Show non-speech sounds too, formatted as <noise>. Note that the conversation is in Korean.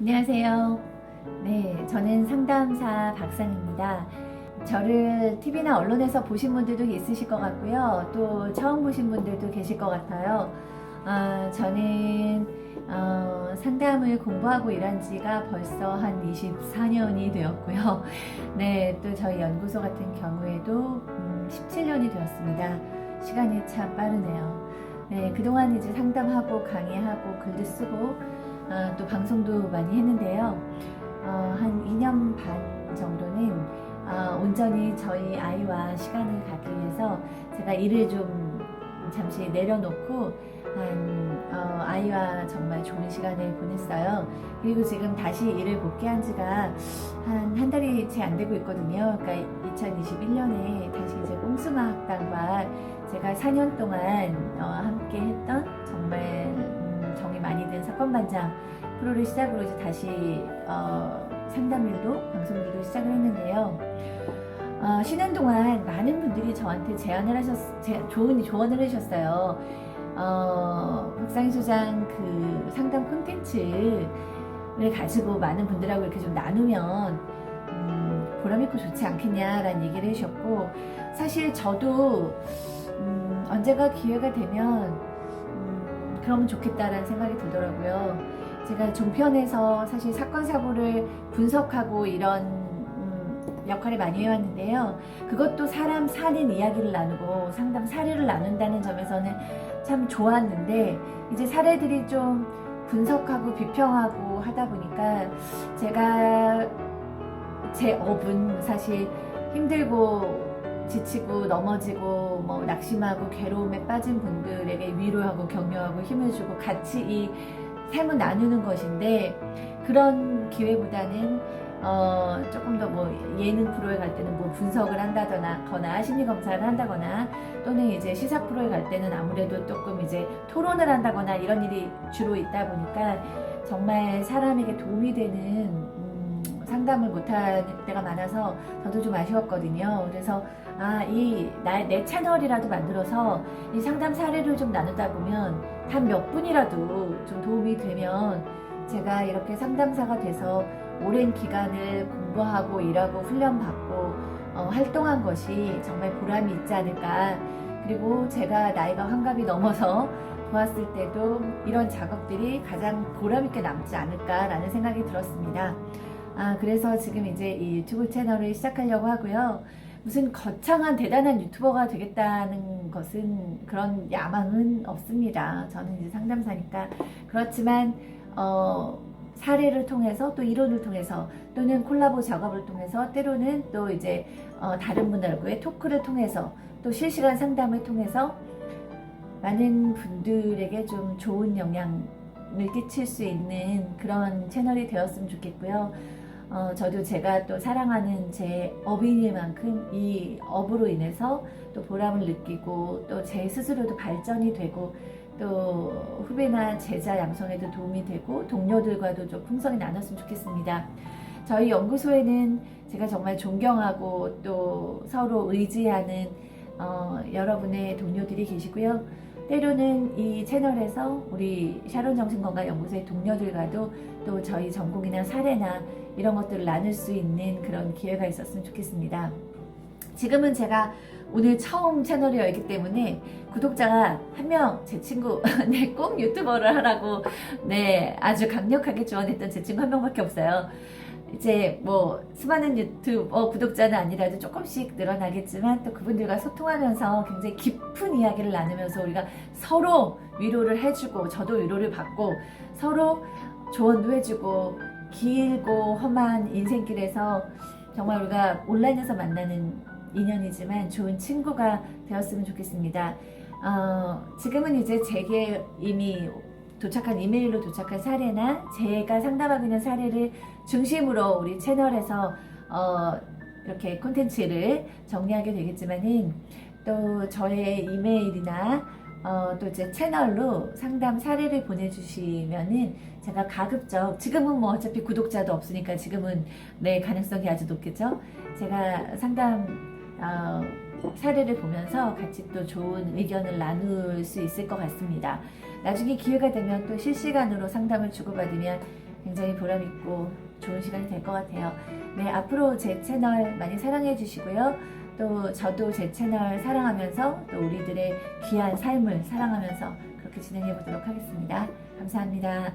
안녕하세요. 네, 저는 상담사 박상입니다. 저를 TV나 언론에서 보신 분들도 있으실 것 같고요. 또 처음 보신 분들도 계실 것 같아요. 아, 저는 어, 상담을 공부하고 일한 지가 벌써 한 24년이 되었고요. 네, 또 저희 연구소 같은 경우에도 음, 17년이 되었습니다. 시간이 참 빠르네요. 네, 그동안 이제 상담하고 강의하고 글도 쓰고 어, 또 방송도 많이 했는데요. 어, 한 2년 반 정도는 어, 온전히 저희 아이와 시간을 갖기 위해서 제가 일을 좀 잠시 내려놓고 한 어, 아이와 정말 좋은 시간을 보냈어요. 그리고 지금 다시 일을 복귀한 지가 한 한 달이 채 안 되고 있거든요. 그러니까 2021년에 다시 이제 꼼수마 학당과 제가 4년 동안 어, 함께 했던 정말 많이 든 사건 반장 프로를 시작으로 이제 다시 어, 상담일도 방송일도 시작을 했는데요. 어, 쉬는 동안 많은 분들이 저한테 제안을 하셨, 제, 좋은 조언을 해주셨어요. 어, 박상희 소장 그 상담 콘텐츠를 가지고 많은 분들하고 이렇게 좀 나누면 음, 보람있고 좋지 않겠냐라는 얘기를 해주셨고 사실 저도 음, 언제가 기회가 되면 음, 그러면 좋겠다라는 생각이 들더라고요. 제가 종편에서 사실 사건 사고를 분석하고 이런 음, 역할을 많이 해왔는데요. 그것도 사람 사는 이야기를 나누고 상담 사례를 나눈다는 점에서는 참 좋았는데 이제 사례들이 좀 분석하고 비평하고 하다 보니까 제가 제 업은 사실 힘들고 지치고 넘어지고 뭐 낙심하고 괴로움에 빠진 분들에게 위로하고 격려하고 힘을 주고 같이 이 삶을 나누는 것인데 그런 기회보다는 어 조금 더 뭐 예능 프로에 갈 때는 뭐 분석을 한다거나 거나 심리 검사를 한다거나 또는 이제 시사 프로에 갈 때는 아무래도 조금 이제 토론을 한다거나 이런 일이 주로 있다 보니까 정말 사람에게 도움이 되는 음, 상담을 못할 때가 많아서 저도 좀 아쉬웠거든요. 그래서 아, 이, 나, 내 채널이라도 만들어서 이 상담 사례를 좀 나누다 보면 단 몇 분이라도 좀 도움이 되면 제가 이렇게 상담사가 돼서 오랜 기간을 공부하고 일하고 훈련받고 어, 활동한 것이 정말 보람이 있지 않을까. 그리고 제가 나이가 환갑이 넘어서 보았을 때도 이런 작업들이 가장 보람있게 남지 않을까라는 생각이 들었습니다. 아, 그래서 지금 이제 이 유튜브 채널을 시작하려고 하고요. 무슨 거창한 대단한 유튜버가 되겠다는 것은 그런 야망은 없습니다. 저는 이제 상담사니까. 그렇지만, 어, 사례를 통해서 또 이론을 통해서 또는 콜라보 작업을 통해서 때로는 또 이제 어, 다른 분들과의 토크를 통해서 또 실시간 상담을 통해서 많은 분들에게 좀 좋은 영향을 끼칠 수 있는 그런 채널이 되었으면 좋겠고요. 어, 저도 제가 또 사랑하는 제 업인일 만큼 이 업으로 인해서 또 보람을 느끼고 또 제 스스로도 발전이 되고 또 후배나 제자 양성에도 도움이 되고 동료들과도 좀 풍성히 나눴으면 좋겠습니다. 저희 연구소에는 제가 정말 존경하고 또 서로 의지하는 어, 여러분의 동료들이 계시고요. 때로는 이 채널에서 우리 샤론 정신건강 연구소의 동료들과도 또 저희 전공이나 사례나 이런 것들을 나눌 수 있는 그런 기회가 있었으면 좋겠습니다. 지금은 제가 오늘 처음 채널을 열기 때문에 구독자가 한 명 제 친구 <laughs> 네, 꼭 유튜버를 하라고 네 아주 강력하게 조언했던 제 친구 한 명밖에 없어요. 이제 뭐 수많은 유튜버 구독자는 아니라도 조금씩 늘어나겠지만 또 그분들과 소통하면서 굉장히 깊은 이야기를 나누면서 우리가 서로 위로를 해주고 저도 위로를 받고 서로 조언도 해주고 길고 험한 인생길에서 정말 우리가 온라인에서 만나는 인연이지만 좋은 친구가 되었으면 좋겠습니다. 어, 지금은 이제 제게 이미 도착한 이메일로 도착한 사례나 제가 상담하고 있는 사례를 중심으로 우리 채널에서 어, 이렇게 콘텐츠를 정리하게 되겠지만은 또 저의 이메일이나 어, 또 이제 채널로 상담 사례를 보내주시면은 제가 가급적 지금은 뭐 어차피 구독자도 없으니까 지금은 네 가능성이 아주 높겠죠. 제가 상담 어, 사례를 보면서 같이 또 좋은 의견을 나눌 수 있을 것 같습니다. 나중에 기회가 되면 또 실시간으로 상담을 주고받으면 굉장히 보람있고 좋은 시간이 될 것 같아요. 네, 앞으로 제 채널 많이 사랑해 주시고요. 또 저도 제 채널 사랑하면서 또 우리들의 귀한 삶을 사랑하면서 그렇게 진행해 보도록 하겠습니다. 감사합니다.